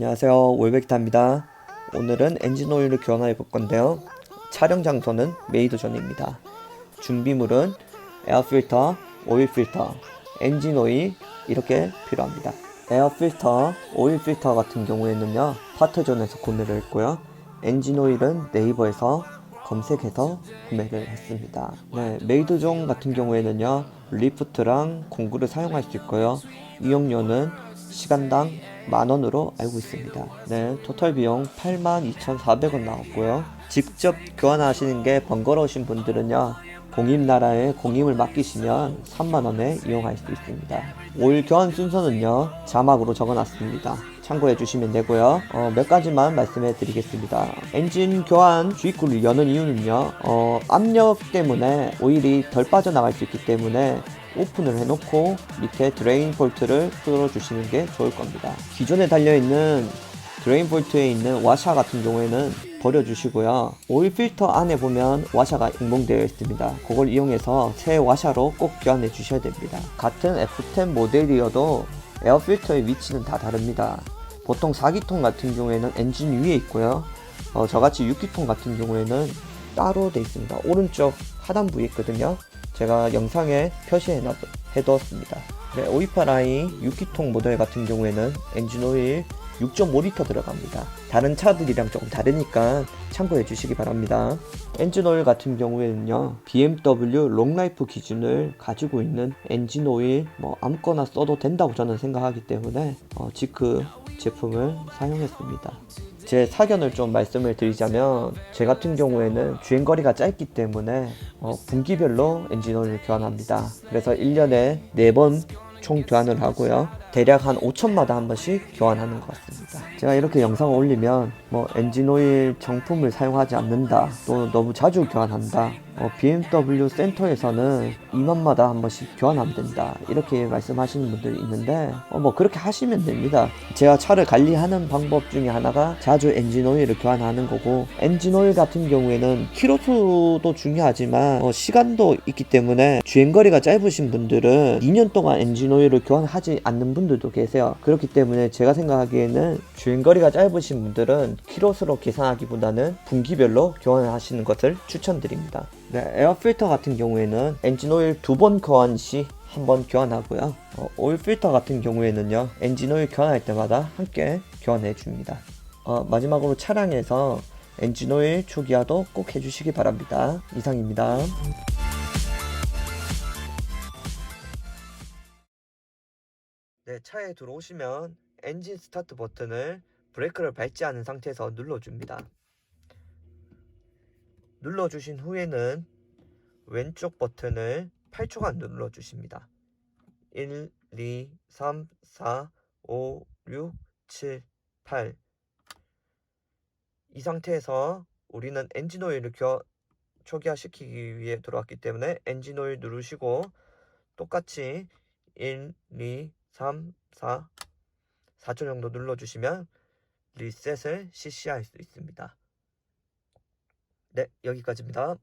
안녕하세요. 월백타입니다. 오늘은 엔진 오일을 교환해 볼 건데요. 촬영 장소는 메이드존입니다. 준비물은 에어 필터, 오일 필터, 엔진 오일 이렇게 필요합니다. 에어 필터, 오일 필터 같은 경우에는요 파트존에서 구매를 했고요. 엔진 오일은 네이버에서 검색해서 구매를 했습니다. 네, 메이드존 같은 경우에는요 리프트랑 공구를 사용할 수 있고요. 이용료는 시간당 만원으로 알고 있습니다. 네, 토탈 비용 82,400원 나왔고요. 직접 교환하시는 게 번거로우신 분들은요. 공임나라에 공임을 맡기시면 3만원에 이용할 수 있습니다. 오일 교환 순서는요. 자막으로 적어놨습니다. 참고해 주시면 되고요. 어, 몇 가지만 말씀해 드리겠습니다. 엔진 교환 주입구를 여는 이유는요. 어, 압력 때문에 오일이 덜 빠져나갈 수 있기 때문에 오픈을 해놓고 밑에 드레인 볼트를 풀어주시는 게 좋을 겁니다. 기존에 달려있는 드레인 볼트에 있는 와샤 같은 경우에는 버려주시고요. 오일 필터 안에 보면 와샤가 인봉되어 있습니다. 그걸 이용해서 새 와샤로 꼭 교환해 주셔야 됩니다. 같은 F10 모델이어도 에어 필터의 위치는 다 다릅니다. 보통 4기통 같은 경우에는 엔진 위에 있고요. 어, 저같이 6기통 같은 경우에는 따로 되어 있습니다. 오른쪽 하단부에 있거든요. 제가 영상에 표시해 놔- 해두었습니다. 네, 오이파 라인 6기통 모델 같은 경우에는 엔진 오일 6.5리터 들어갑니다. 다른 차들이랑 조금 다르니까 참고해 주시기 바랍니다. 엔진 오일 같은 경우에는요, BMW 롱라이프 기준을 가지고 있는 엔진 오일 뭐 아무거나 써도 된다고 저는 생각하기 때문에 어, 지크 제품을 사용했습니다. 제 사견을 좀 말씀을 드리자면 제 같은 경우에는 주행거리가 짧기 때문에 어, 분기별로 엔진오일을 교환합니다. 그래서 1년에 4번 총 교환을 하고요. 대략 한 5천마다 한 번씩 교환하는 것 같습니다. 제가 이렇게 영상을 올리면 뭐 엔진오일 정품을 사용하지 않는다. 또 너무 자주 교환한다. 어, BMW 센터에서는 2만마다 한 번씩 교환하면 된다. 이렇게 말씀하시는 분들이 있는데 어, 뭐 그렇게 하시면 됩니다. 제가 차를 관리하는 방법 중에 하나가 자주 엔진 오일을 교환하는 거고 엔진 오일 같은 경우에는 키로수도 중요하지만 어, 시간도 있기 때문에 주행거리가 짧으신 분들은 2년 동안 엔진 오일을 교환하지 않는 분들도 계세요. 그렇기 때문에 제가 생각하기에는 주행거리가 짧으신 분들은 키로수로 계산하기보다는 분기별로 교환하시는 것을 추천드립니다. 네, 에어 필터 같은 경우에는 엔진 오일 두 번 교환 시 한번 교환하고요. 어, 오일 필터 같은 경우에는요, 엔진 오일 교환할 때마다 함께 교환해 줍니다. 어, 마지막으로 차량에서 엔진 오일 초기화도 꼭 해주시기 바랍니다. 이상입니다. 네, 차에 들어오시면 엔진 스타트 버튼을 브레이크를 밟지 않은 상태에서 눌러줍니다. 눌러주신 후에는 왼쪽 버튼을 8초간 눌러주십니다. 1, 2, 3, 4, 5, 6, 7, 8. 이 상태에서 우리는 엔진 오일을 겨, 초기화시키기 위해 들어왔기 때문에 엔진 오일 누르시고 똑같이 1, 2, 3, 4, 4초 정도 눌러주시면 리셋을 실시할 수 있습니다. 네, 여기까지입니다.